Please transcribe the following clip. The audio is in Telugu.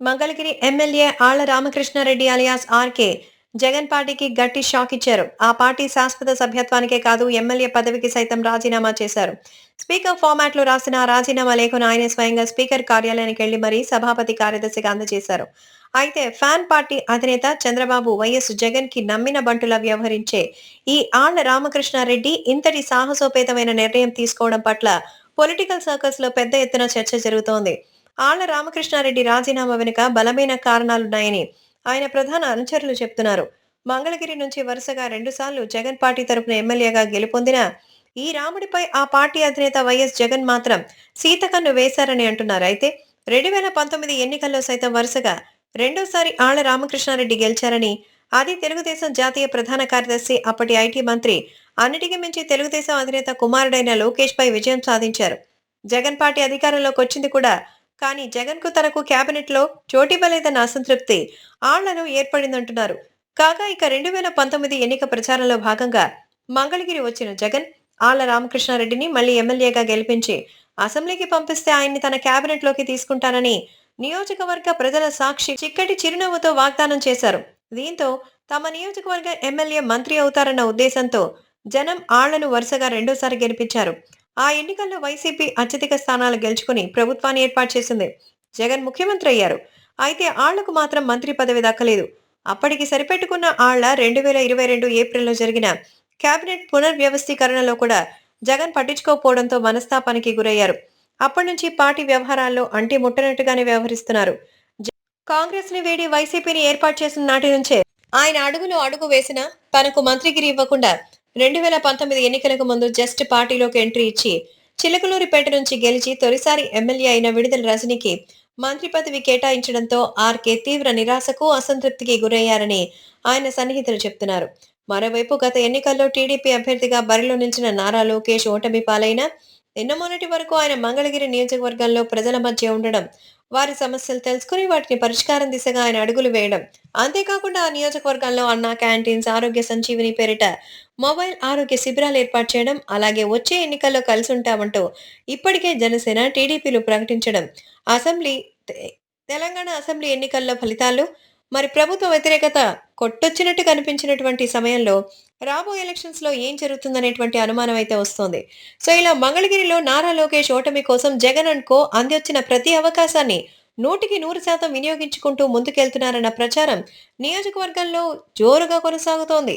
మంగళగిరి ఎమ్మెల్యే ఆళ్ళ రామకృష్ణారెడ్డి అలియాస్ ఆర్కే జగన్ పార్టీకి గట్టి షాక్ ఇచ్చారు. ఆ పార్టీ శాశ్వత సభ్యత్వానికే కాదు ఎమ్మెల్యే పదవికి సైతం రాజీనామా చేశారు. స్పీకర్ ఫార్మాట్లో రాసిన రాజీనామా లేఖను ఆయన స్వయంగా స్పీకర్ కార్యాలయానికి వెళ్ళి మరీ సభాపతి కార్యదర్శిగా అందజేశారు. అయితే ఫ్యాన్ పార్టీ అధినేత చంద్రబాబు వైఎస్ జగన్కి నమ్మిన బంటులా వ్యవహరించే ఈ ఆళ్ళ రామకృష్ణారెడ్డి ఇంతటి సాహసోపేతమైన నిర్ణయం తీసుకోవడం పట్ల పొలిటికల్ సర్కిల్స్లో పెద్ద ఎత్తున చర్చ జరుగుతోంది. ఆళ్ళ రామకృష్ణారెడ్డి రాజీనామా వెనుక బలమైన కారణాలున్నాయని ఆయన ప్రధాన అనుచరులు చెప్తున్నారు. మంగళగిరి నుంచి వరుసగా రెండుసార్లు జగన్ పార్టీ తరపున ఎమ్మెల్యేగా గెలుపొందిన ఈ రాముడిపై ఆ పార్టీ అధినేత వైఎస్ జగన్ మాత్రం సీతకన్ను వేశారని అంటున్నారు. అయితే రెండు వేల పంతొమ్మిది ఎన్నికల్లో సైతం వరుసగా రెండోసారి ఆళ్ళ రామకృష్ణారెడ్డి గెలిచారని అది తెలుగుదేశం జాతీయ ప్రధాన కార్యదర్శి అప్పటి ఐటీ మంత్రి అన్నిటికీ మించి తెలుగుదేశం అధినేత కుమారుడైన లోకేష్ పై విజయం సాధించారు. జగన్ పార్టీ అధికారంలోకి వచ్చింది కూడా కానీ జగన్కు తనకు కేబినెట్లో చోటివ్వలేదన్న అసంతృప్తి ఆళ్ళను ఏర్పడిందంటున్నారు. కాగా ఇక రెండు వేల పంతొమ్మిది ఎన్నిక ప్రచారంలో భాగంగా మంగళగిరి వచ్చిన జగన్ ఆళ్ళ రామకృష్ణారెడ్డిని మళ్ళీ ఎమ్మెల్యేగా గెలిపించి అసెంబ్లీకి పంపిస్తే ఆయన్ని తన కేబినెట్లోకి తీసుకుంటానని నియోజకవర్గ ప్రజల సాక్షి చిక్కటి చిరునవ్వుతో వాగ్దానం చేశారు. దీంతో తమ నియోజకవర్గ ఎమ్మెల్యే మంత్రి అవుతారన్న ఉద్దేశంతో జనం ఆళ్ళను వరుసగా రెండోసారి గెలిపించారు. ఆ ఎన్నికల్లో వైసీపీ అత్యధిక స్థానాలు గెలుచుకుని ప్రభుత్వాన్ని ఏర్పాటు చేసింది జగన్ ముఖ్యమంత్రి అయ్యారు. అయితే ఆళ్ళకు మాత్రం మంత్రి పదవి దక్కలేదు. అప్పటికి సరిపెట్టుకున్న ఆళ్ళ రెండు వేల ఇరవై రెండు ఏప్రిల్లో జరిగిన కేబినెట్ పునర్వ్యవస్థీకరణలో కూడా జగన్ పట్టించుకోకపోవడంతో మనస్తాపానికి గురయ్యారు. అప్పటి నుంచి పార్టీ వ్యవహారాల్లో అంటి ముట్టనట్టుగానే వ్యవహరిస్తున్నారు. కాంగ్రెస్ని వీడి వైసీపీని ఏర్పాటు చేసిన నాటి నుంచే ఆయన అడుగులో అడుగు వేసిన తనకు మంత్రిగిరి ఇవ్వకుండా రెండు వేల పంతొమ్మిది ఎన్నికలకు ముందు జస్ట్ పార్టీలోకి ఎంట్రీ ఇచ్చి చిలకలూరిపేట నుంచి గెలిచి తొలిసారి ఎమ్మెల్యే అయిన విడుదల రజనికి మంత్రి పదవి కేటాయించడంతో ఆర్కే తీవ్ర నిరాశకు అసంతృప్తికి గురయ్యారని ఆయన సన్నిహితులు చెప్తున్నారు. మరోవైపు గత ఎన్నికల్లో టీడీపీ అభ్యర్థిగా బరిలో నిలిచిన నారా లోకేష్ ఓటమి పాలైన నిన్న మొన్నటి వరకు ఆయన మంగళగిరి నియోజకవర్గంలో ప్రజల మధ్య ఉండడం వారి సమస్యలు తెలుసుకుని వాటిని పరిష్కారం దిశగా ఆయన అడుగులు వేయడం. అంతేకాకుండా ఆ నియోజకవర్గంలో అన్నా క్యాంటీన్స్ ఆరోగ్య సంజీవిని పేరిట మొబైల్ ఆరోగ్య శిబిరాలు ఏర్పాటు చేయడం అలాగే వచ్చే ఎన్నికల్లో కలిసి ఉంటామంటూ ఇప్పటికే జనసేన టీడీపీలు ప్రకటించడం. అసెంబ్లీ తెలంగాణ అసెంబ్లీ ఎన్నికల్లో ఫలితాలు మరి ప్రభుత్వ వ్యతిరేకత కొట్టొచ్చినట్టు కనిపించినటువంటి సమయంలో రాబో ఎలక్షన్స్లో ఏం జరుగుతుందనేటువంటి అనుమానం అయితే వస్తోంది. సో ఇలా మంగళగిరిలో నారా లోకేష్ ఓటమి కోసం జగన్ అండ్ కో అందివచ్చిన ప్రతి అవకాశాన్ని నూటికి నూరు శాతం వినియోగించుకుంటూ ముందుకెళ్తున్నారన్న ప్రచారం నియోజకవర్గంలో జోరుగా కొనసాగుతోంది.